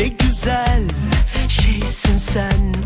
Ne güzel şeysin sen.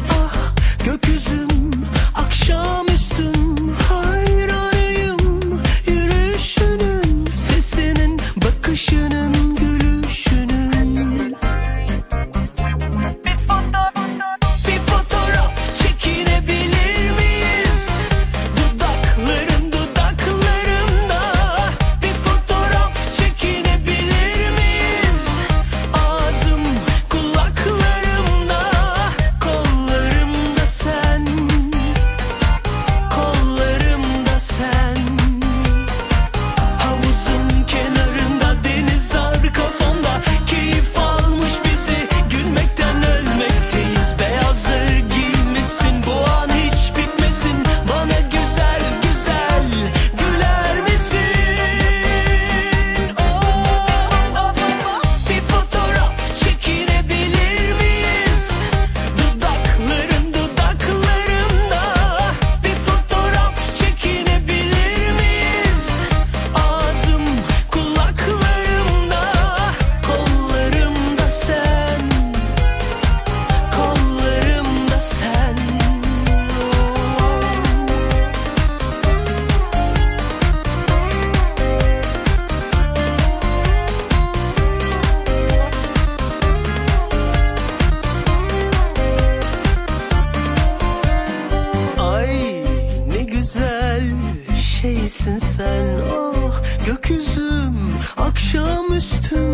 gökyüzüm akşamüstüm hayranıyım